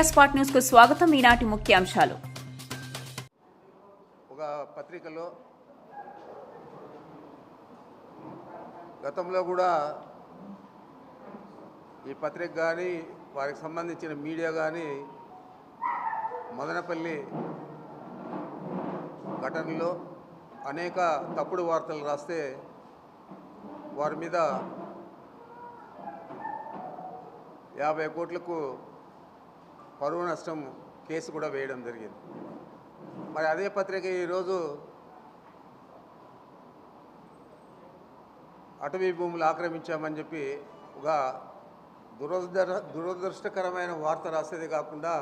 India spot న్యూస్కు స్వాగతం. ఈనాటి ముఖ్యాంశాలు ఒక పత్రికలో గతంలో కూడా ఈ పత్రిక కానీ వారికి సంబంధించిన మీడియా కానీ మదనపల్లి ఘటనలో అనేక తప్పుడు వార్తలు రాస్తే వారి మీద యాభై కోట్లకు పరువు నష్టం కేసు కూడా వేయడం జరిగింది. మరి అదే పత్రిక ఈరోజు అటవీ భూములు ఆక్రమించామని చెప్పి ఒక దురదృ దురదృష్టకరమైన వార్త రాసేది కాకుండా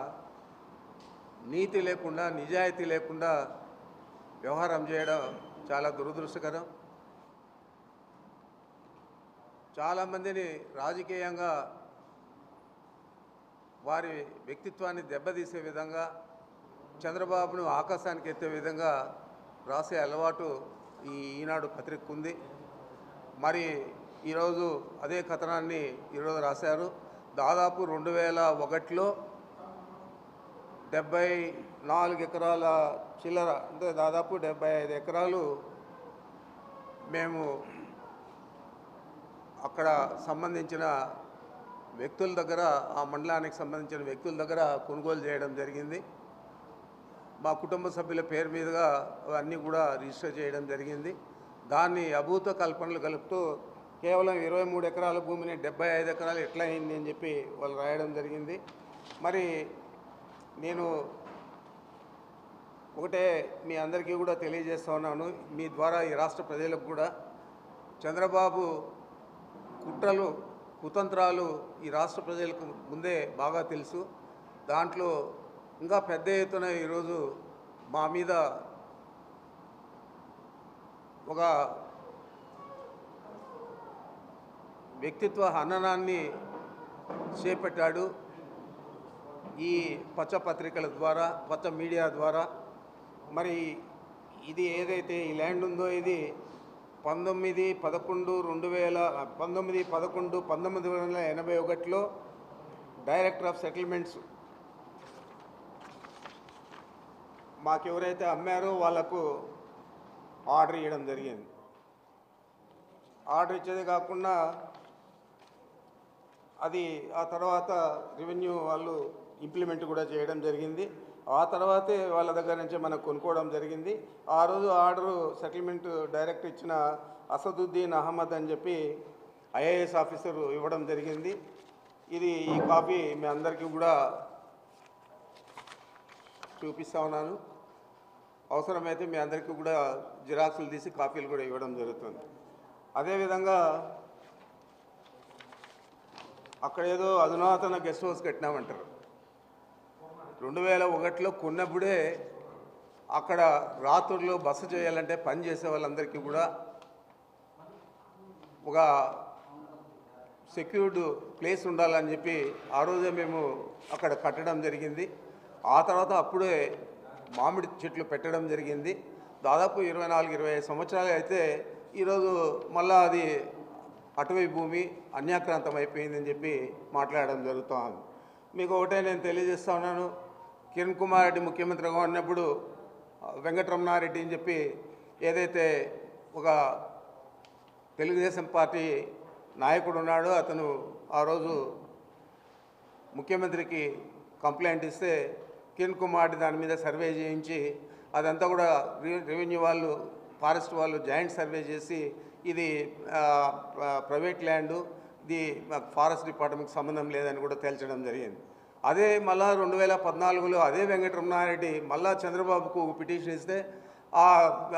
నీతి లేకుండా నిజాయితీ లేకుండా వ్యవహారం చేయడం చాలా దురదృష్టకరం. చాలామందిని రాజకీయంగా వారి వ్యక్తిత్వాన్ని దెబ్బతీసే విధంగా చంద్రబాబును ఆకాశానికి ఎత్తే విధంగా రాసే అలవాటు ఈ ఈనాడు పత్రికకు ఉంది మరి ఈరోజు అదే కథనాన్ని ఈరోజు రాశారు. దాదాపు రెండు వేల ఒకటిలో డెబ్బై నాలుగు ఎకరాల చిల్లర అంటే దాదాపు డెబ్బై ఐదు ఎకరాలు మేము అక్కడ సంబంధించిన వ్యక్తుల దగ్గర ఆ మండలానికి సంబంధించిన వ్యక్తుల దగ్గర కొనుగోలు చేయడం జరిగింది. మా కుటుంబ సభ్యుల పేరు మీదుగా అన్నీ కూడా రిజిస్టర్ చేయడం జరిగింది. దాన్ని అభూత కల్పనలు కలుపుతూ కేవలం ఇరవై మూడు ఎకరాల భూమిని డెబ్బై ఐదు ఎకరాలు ఎట్లా అయింది అని చెప్పి వాళ్ళు రాయడం జరిగింది. మరి నేను ఒకటే మీ అందరికీ కూడా తెలియజేస్తా ఉన్నాను. మీ ద్వారా ఈ రాష్ట్ర ప్రజలకు కూడా చంద్రబాబు కుట్రలు కుతంత్రాలు ఈ రాష్ట్ర ప్రజలకు ముందే బాగా తెలుసు. దాంట్లో ఇంకా పెద్ద ఎత్తున ఈరోజు మా మీద ఒక వ్యక్తిత్వ హననాన్ని చేపట్టాడు ఈ పచ్చ పత్రికల ద్వారా పచ్చ మీడియా ద్వారా. మరి ఇది ఏదైతే ఈ ల్యాండ్ ఉందో ఇది పంతొమ్మిది పదకొండు రెండు వేల పంతొమ్మిది పదకొండు పంతొమ్మిది వందల ఎనభై ఒకటిలో డైరెక్టర్ ఆఫ్ సెటిల్మెంట్స్ మాకెవరైతే అమ్మారో వాళ్ళకు ఆర్డర్ ఇవ్వడం జరిగింది. ఆర్డర్ ఇచ్చేది కాకుండా అది ఆ తర్వాత రెవెన్యూ వాళ్ళు ఇంప్లిమెంట్ కూడా చేయడం జరిగింది. ఆ తర్వాతే వాళ్ళ దగ్గర నుంచి మనం కొనుక్కోవడం జరిగింది. ఆ రోజు ఆర్డరు సెటిల్మెంట్ డైరెక్ట్ ఇచ్చిన అసదుద్దీన్ అహ్మద్ అని చెప్పి ఐఏఎస్ ఆఫీసర్ ఇవ్వడం జరిగింది. ఇది ఈ కాపీ మీ అందరికీ కూడా చూపిస్తా ఉన్నాను. అవసరమైతే మీ అందరికీ కూడా జిరాక్సులు తీసి కాపీలు కూడా ఇవ్వడం జరుగుతుంది. అదేవిధంగా అక్కడ ఏదో అధునాతన గెస్ట్ హౌస్ కట్టినామంటారు. రెండు వేల ఒకటిలో కొన్నప్పుడే అక్కడ రాత్రుల్లో బస చేయాలంటే పని చేసే వాళ్ళందరికీ కూడా ఒక సెక్యూర్డ్ ప్లేస్ ఉండాలని చెప్పి ఆ రోజే మేము అక్కడ కట్టడం జరిగింది. ఆ తర్వాత అప్పుడే మామిడి చెట్లు పెట్టడం జరిగింది. దాదాపు ఇరవై నాలుగు ఇరవై సంవత్సరాలు అయితే ఈరోజు మళ్ళా అది అటవీ భూమి అన్యాక్రాంతం అయిపోయిందని చెప్పి మాట్లాడడం జరుగుతుంది. మీకు ఒకటే నేను తెలియజేస్తా ఉన్నాను. కిరణ్ కుమార్ రెడ్డి ముఖ్యమంత్రిగా ఉన్నప్పుడు వెంకటరమణారెడ్డి అని చెప్పి ఏదైతే ఒక తెలుగుదేశం పార్టీ నాయకుడు ఉన్నాడో అతను ఆ రోజు ముఖ్యమంత్రికి కంప్లైంట్ ఇస్తే కిరణ్ కుమార్ దాని మీద సర్వే చేయించి అదంతా కూడా రెవెన్యూ వాళ్ళు ఫారెస్ట్ వాళ్ళు జాయింట్ సర్వే చేసి ఇది ప్రైవేట్ ల్యాండు ఇది ఫారెస్ట్ డిపార్ట్మెంట్కి సంబంధం లేదని కూడా తేల్చడం జరిగింది. అదే మళ్ళా రెండు వేల పద్నాలుగులో అదే వెంకటరమణారెడ్డి మళ్ళా చంద్రబాబుకు పిటిషన్ ఇస్తే ఆ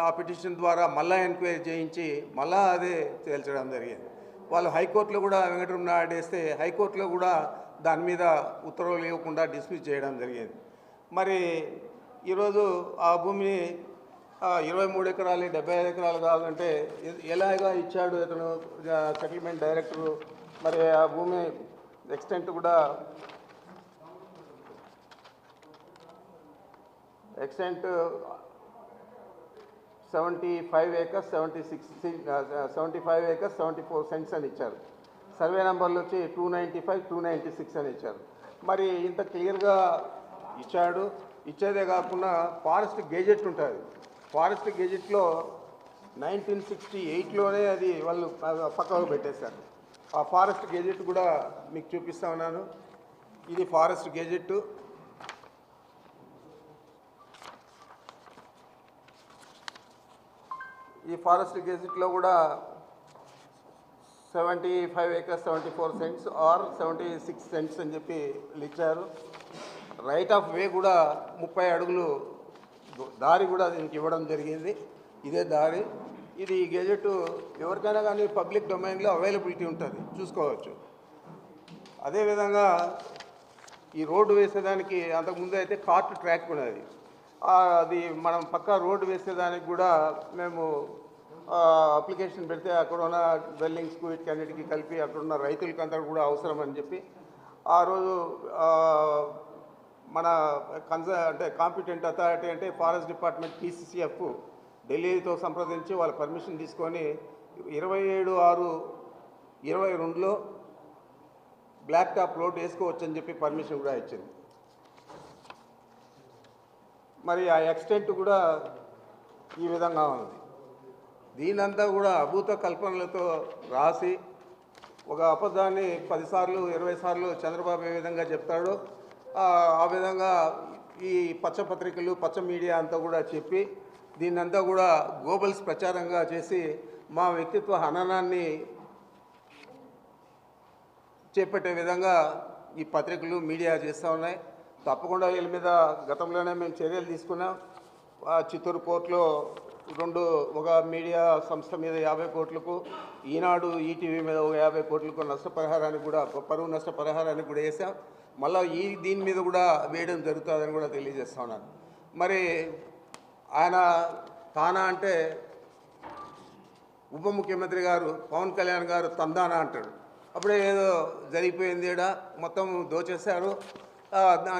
ఆ పిటిషన్ ద్వారా మళ్ళా ఎంక్వైరీ చేయించి మళ్ళా అదే తేల్చడం జరిగింది. వాళ్ళు హైకోర్టులో కూడా వెంకటరమణారెడ్డి వేస్తే హైకోర్టులో కూడా దాని మీద ఉత్తర్వులు ఇవ్వకుండా డిస్మిస్ చేయడం జరిగింది. మరి ఈరోజు ఆ భూమిని ఇరవై మూడు ఎకరాలు డెబ్బై ఐదు ఎకరాలు కావాలంటే ఎలాగా ఇచ్చాడు అతను సెటిల్మెంట్ డైరెక్టరు? మరి ఆ భూమి ఎక్స్టెంట్ కూడా extent seventy five acres seventy six seventy five acres seventy four cents అని ఇచ్చారు. సర్వే నెంబర్లు వచ్చి two ninety five two ninety six అని ఇచ్చారు. మరి ఇంత క్లియర్గా ఇచ్చాడు. ఇచ్చేదే కాకుండా ఫారెస్ట్ గెజెట్ ఉంటుంది. ఫారెస్ట్ గెజెట్లో నైన్టీన్ సిక్స్టీ ఎయిట్లోనే అది వాళ్ళు పక్కకు పెట్టేశారు. ఆ ఫారెస్ట్ గెజెట్ కూడా మీకు చూపిస్తా ఉన్నాను. ఇది ఫారెస్ట్ గెజెట్ ఈ ఫారెస్ట్ గెజిట్లో కూడా seventy five acres seventy four cents or seventy six cents అని చెప్పి లిచ్చారు. ఇచ్చారు రైట్ ఆఫ్ వే కూడా ముప్పై అడుగులు దారి కూడా దీనికి ఇవ్వడం జరిగింది. ఇదే దారి. ఇది ఈ గెజెట్ ఎవరికైనా కానీ పబ్లిక్ డొమైన్లో అవైలబిలిటీ ఉంటుంది. చూసుకోవచ్చు. అదేవిధంగా ఈ రోడ్డు వేసేదానికి అంతకుముందు అయితే కార్ట్ ట్రాక్ ఉన్నది. అది మనం పక్క రోడ్డు వేసేదానికి కూడా మేము అప్లికేషన్ పెడితే అక్కడ ఉన్న వెల్లింగ్స్కు వీటికన్నిటికీ కలిపి అక్కడ ఉన్న రైతులకి అంతా కూడా అవసరం అని చెప్పి ఆ రోజు మన కన్స అంటే కాంపిటెంట్ అథారిటీ అంటే ఫారెస్ట్ డిపార్ట్మెంట్ పీసీసీఎఫ్ ఢిల్లీతో సంప్రదించి వాళ్ళ పర్మిషన్ తీసుకొని ఇరవై ఏడు ఆరు ఇరవై రెండులో బ్లాక్ టాప్ రోడ్ చెప్పి పర్మిషన్ కూడా ఇచ్చింది. మరి ఆ ఎక్స్టెంట్ కూడా ఈ విధంగా ఉంది. దీనంతా కూడా అభూత కల్పనలతో రాసి ఒక అబద్ధాన్ని పదిసార్లు ఇరవై సార్లు చంద్రబాబు ఏ విధంగా చెప్తాడో ఆ విధంగా ఈ పచ్చ పత్రికలు పచ్చ మీడియా అంతా కూడా చెప్పి దీన్నంతా కూడా గోబల్స్ ప్రచారంగా చేసి మా వ్యక్తిత్వ హననాన్ని చేపట్టే విధంగా ఈ పత్రికలు మీడియా చేస్తూ ఉన్నాయి. తప్పకుండా వీళ్ళ మీద గతంలోనే మేము చర్యలు తీసుకున్నాం. ఆ చిత్తూరు కోర్టులో రెండు ఒక మీడియా సంస్థ మీద యాభై కోట్లకు ఈనాడు ఈటీవీ మీద ఒక యాభై కోట్లకు నష్టపరిహారానికి కూడా పరువు నష్టపరిహారానికి కూడా వేసాం మళ్ళీ ఈ దీని మీద కూడా వేయడం జరుగుతుందని కూడా తెలియజేస్తా ఉన్నాను. మరి ఆయన తానా అంటే ఉప ముఖ్యమంత్రి గారు పవన్ కళ్యాణ్ గారు తందానా అంటాడు. అప్పుడే ఏదో జరిగిపోయింది ఈడ మొత్తం దోచేశారు.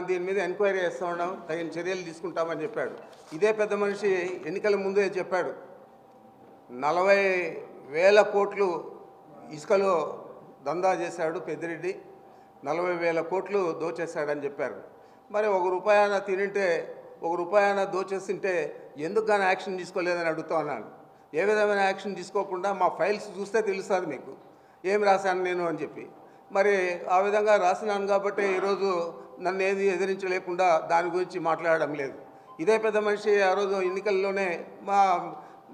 దీని మీద ఎంక్వైరీ చేస్తూ ఉన్నాం తగిన చర్యలు తీసుకుంటామని చెప్పాడు. ఇదే పెద్ద మనిషి ఎన్నికల ముందే చెప్పాడు. నలభై వేల కోట్లు ఇసుకలో దందా చేశాడు పెద్దిరెడ్డి. నలభై వేల కోట్లు దోచేశాడని చెప్పారు. మరి ఒక రూపాయన తినింటే ఒక రూపాయన దోచేసింటే ఎందుకు కానీ యాక్షన్ తీసుకోలేదని అడుగుతా ఉన్నాను. ఏ విధమైన యాక్షన్ తీసుకోకుండా మా ఫైల్స్ చూస్తే తెలుస్తుంది మీకు. ఏం రాశాను నేను అని చెప్పి. మరి ఆ విధంగా రాసినాను కాబట్టి ఈరోజు నన్ను ఏది ఎదిరించలేకుండా దాని గురించి మాట్లాడడం లేదు. ఇదే పెద్ద మనిషి ఆ రోజు ఎన్నికల్లోనే మా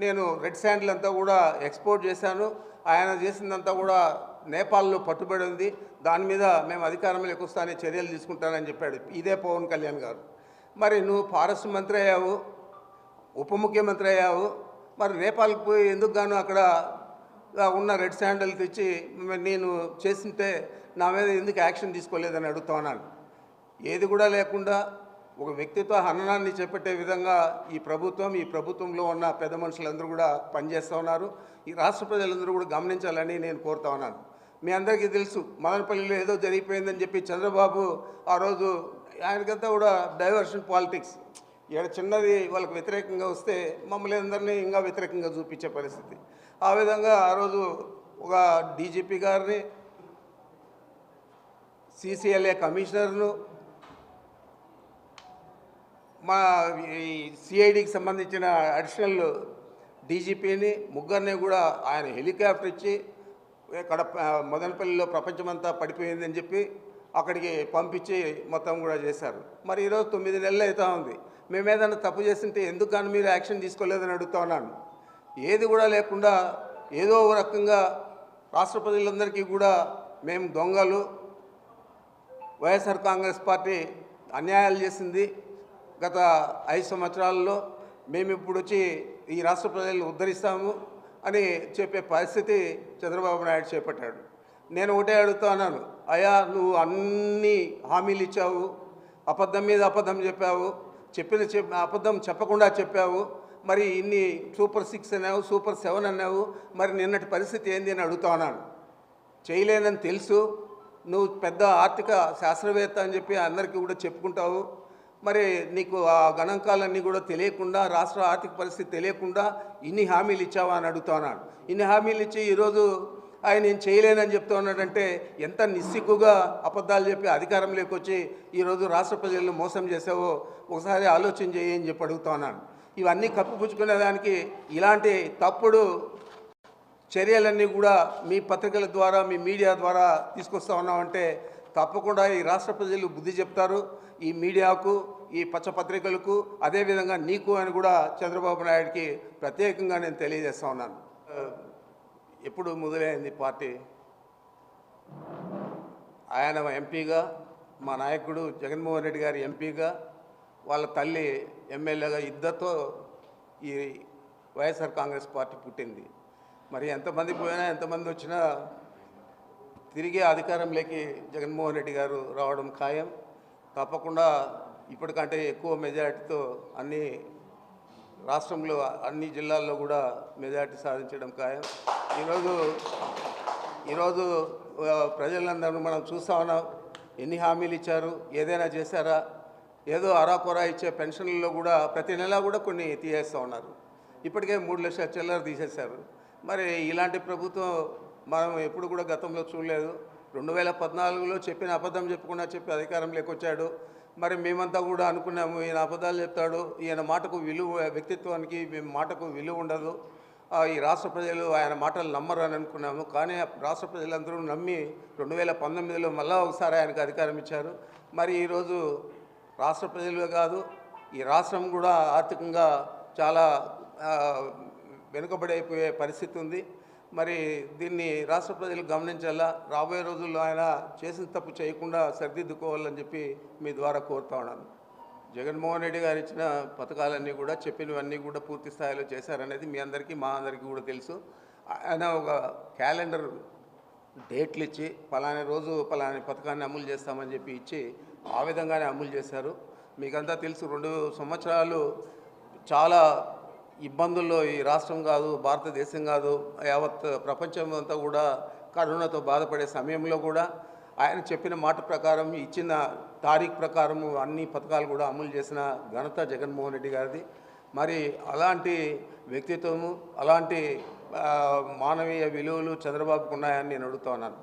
నేను రెడ్ శాండ్లు అంతా కూడా ఎక్స్పోర్ట్ చేశాను. ఆయన చేసిందంతా కూడా నేపాల్లో పట్టుబడి ఉంది. దాని మీద మేము అధికారంలోకి వస్తానే చర్యలు తీసుకుంటానని చెప్పాడు ఇదే పవన్ కళ్యాణ్ గారు. మరి నువ్వు ఫారెస్ట్ మంత్రి అయ్యావు ఉప ముఖ్యమంత్రి అయ్యావు. మరి నేపాల్కి పోయి ఎందుకు గాను అక్కడ ఉన్న రెడ్ శాండల్ తెచ్చి నేను చేసింటే నా మీద ఎందుకు యాక్షన్ తీసుకోలేదని అడుగుతా ఉన్నాను. ఏది కూడా లేకుండా ఒక వ్యక్తిత్వ హననాన్ని చేపట్టే విధంగా ఈ ప్రభుత్వం ఈ ప్రభుత్వంలో ఉన్న పెద్ద మనుషులందరూ కూడా పనిచేస్తూ ఉన్నారు. ఈ రాష్ట్ర ప్రజలందరూ కూడా గమనించాలని నేను కోరుతా ఉన్నాను. మీ అందరికీ తెలుసు మదనపల్లిలో ఏదో జరిగిపోయిందని చెప్పి చంద్రబాబు ఆ రోజు ఆయనకంతా కూడా డైవర్షన్ పాలిటిక్స్. ఇక్కడ చిన్నది వాళ్ళకి వ్యతిరేకంగా వస్తే మమ్మల్ని అందరినీ ఇంకా వ్యతిరేకంగా చూపించే పరిస్థితి. ఆ విధంగా ఆ రోజు ఒక డీజీపీ గారిని సీసీఎల్ఏ కమిషనర్ను మా ఈ సిఐడికి సంబంధించిన అడిషనల్ డీజీపీని ముగ్గురిని కూడా ఆయన హెలికాప్టర్ ఇచ్చి ఇక్కడ మదనపల్లిలో ప్రపంచమంతా పడిపోయిందని చెప్పి అక్కడికి పంపించి మొత్తం కూడా చేశారు. మరి ఈరోజు తొమ్మిది నెలలు అవుతా ఉంది. మేము ఏదైనా తప్పు చేస్తుంటే ఎందుకు కానీ మీరు యాక్షన్ తీసుకోలేదని అడుగుతా ఉన్నాను. ఏది కూడా లేకుండా ఏదో ఒక రకంగా రాష్ట్ర ప్రజలందరికీ కూడా మేము దొంగలు. వైఎస్ఆర్ కాంగ్రెస్ పార్టీ అన్యాయాలు చేసింది. గత ఐదు సంవత్సరాలలో మేము ఇప్పుడు వచ్చి ఈ రాష్ట్ర ప్రజలను ఉద్ధరిస్తాము అని చెప్పే పరిస్థితి చంద్రబాబు నాయుడు చేపట్టాడు. నేను ఒకటే అడుగుతా ఉన్నాను అయ్యా నువ్వు అన్ని హామీలు ఇచ్చావు అబద్ధం మీద అబద్ధం చెప్పావు చెప్పిన చెప్ అబద్ధం చెప్పకుండా చెప్పావు మరి ఇన్ని సూపర్ సిక్స్ అన్నావు సూపర్ సెవెన్ అన్నావు మరి నిన్నటి పరిస్థితి ఏంది అని అడుగుతా ఉన్నాను. చేయలేనని తెలుసు నువ్వు పెద్ద ఆర్థిక శాస్త్రవేత్త అని చెప్పి అందరికీ కూడా చెప్పుకుంటావు మరి నీకు ఆ గణాంకాలన్నీ కూడా తెలియకుండా రాష్ట్ర ఆర్థిక పరిస్థితి తెలియకుండా ఇన్ని హామీలు ఇచ్చావా అని అడుగుతున్నాడు ఇన్ని హామీలు ఇచ్చి ఈరోజు ఆయన నేను చేయలేనని చెప్తా ఉన్నాడంటే ఎంత నిస్సిగ్గుగా అబద్ధాలు చెప్పి అధికారం లేకొచ్చి ఈరోజు రాష్ట్ర ప్రజలను మోసం చేసావో ఒకసారి ఆలోచన చేయి అని చెప్పి అడుగుతున్నాను ఇవన్నీ కప్పిపుచ్చుకునే దానికి ఇలాంటి తప్పుడు చర్యలన్నీ కూడా మీ పత్రికల ద్వారా మీ మీడియా ద్వారా తీసుకొస్తా ఉన్నామంటే తప్పకుండా ఈ రాష్ట్ర ప్రజలు బుద్ధి చెప్తారు ఈ మీడియాకు ఈ పచ్చ పత్రికలకు అదేవిధంగా నీకు అని కూడా చంద్రబాబు నాయుడికి ప్రత్యేకంగా నేను తెలియజేస్తా ఉన్నాను. ఎప్పుడు మొదలైంది పార్టీ? ఆయన ఎంపీగా మా నాయకుడు జగన్మోహన్ రెడ్డి గారి ఎంపీగా వాళ్ళ తల్లి ఎమ్మెల్యేగా ఇద్దరితో ఈ వైఎస్ఆర్ కాంగ్రెస్ పార్టీ పుట్టింది. మరి ఎంతమంది పోయినా ఎంతమంది వచ్చినా తిరిగి అధికారంలోకి జగన్మోహన్ రెడ్డి గారు రావడం ఖాయం. తప్పకుండా ఇప్పటికంటే ఎక్కువ మెజారిటీతో అన్ని రాష్ట్రంలో అన్ని జిల్లాల్లో కూడా మెజారిటీ సాధించడం ఖాయం. ఈరోజు ఈరోజు ప్రజలందరూ మనం చూస్తా ఉన్నాం. ఎన్ని హామీలు ఇచ్చారు? ఏదైనా చేశారా? ఏదో అరాకొరా ఇచ్చే పెన్షన్లలో కూడా ప్రతి నెల కూడా కొన్ని తీసేస్తూ ఉన్నారు. ఇప్పటికే మూడు లక్షల చిల్లర తీసేశారు. మరి ఇలాంటి ప్రభుత్వం మనం ఎప్పుడు కూడా గతంలో చూడలేదు. రెండు వేల పద్నాలుగులో చెప్పిన అబద్ధం చెప్పకుండా చెప్పి అధికారం లేకొచ్చాడు. మరి మేమంతా కూడా అనుకున్నాము ఈయన అబద్ధాలు చెప్తాడు ఈయన మాటకు విలువ వ్యక్తిత్వానికి మీ మాటకు విలువ ఉండదు. ఈ రాష్ట్ర ప్రజలు ఆయన మాటలు నమ్మరు అని అనుకున్నాము. కానీ ఆ రాష్ట్ర ప్రజలందరూ నమ్మి రెండు వేల పంతొమ్మిదిలో మళ్ళా ఒకసారి ఆయనకు అధికారం ఇచ్చారు. మరి ఈరోజు రాష్ట్ర ప్రజలే కాదు ఈ రాష్ట్రం కూడా ఆర్థికంగా చాలా వెనుకబడైపోయే పరిస్థితి ఉంది. మరి దీన్ని రాష్ట్ర ప్రజలు గమనించాలా? రాబోయే రోజుల్లో ఆయన చేసిన తప్పు చేయకుండా సరిదిద్దుకోవాలని చెప్పి మీ ద్వారా కోరుతా ఉన్నాను. జగన్మోహన్ రెడ్డి గారు ఇచ్చిన పథకాలన్నీ కూడా చెప్పినవన్నీ కూడా పూర్తి స్థాయిలో చేశారనేది మీ అందరికీ మా అందరికీ కూడా తెలుసు. ఆయన ఒక క్యాలెండర్ డేట్లు ఇచ్చి పలానా రోజు పలానా పథకాన్ని అమలు చేస్తామని చెప్పి ఇచ్చి ఆ విధంగానే అమలు చేశారు. మీకంతా తెలుసు రెండు సంవత్సరాలు చాలా ఇబ్బందుల్లో ఈ రాష్ట్రం కాదు భారతదేశం కాదు యావత్ ప్రపంచం అంతా కూడా కరోనాతో బాధపడే సమయంలో కూడా ఆయన చెప్పిన మాట ప్రకారం ఇచ్చిన తారీఖు ప్రకారం అన్ని పథకాలు కూడా అమలు చేసిన ఘనత జగన్మోహన్ రెడ్డి గారిది. మరి అలాంటి వ్యక్తిత్వము అలాంటి మానవీయ విలువలు చంద్రబాబుకు ఉన్నాయని నేను అడుగుతా ఉన్నాను.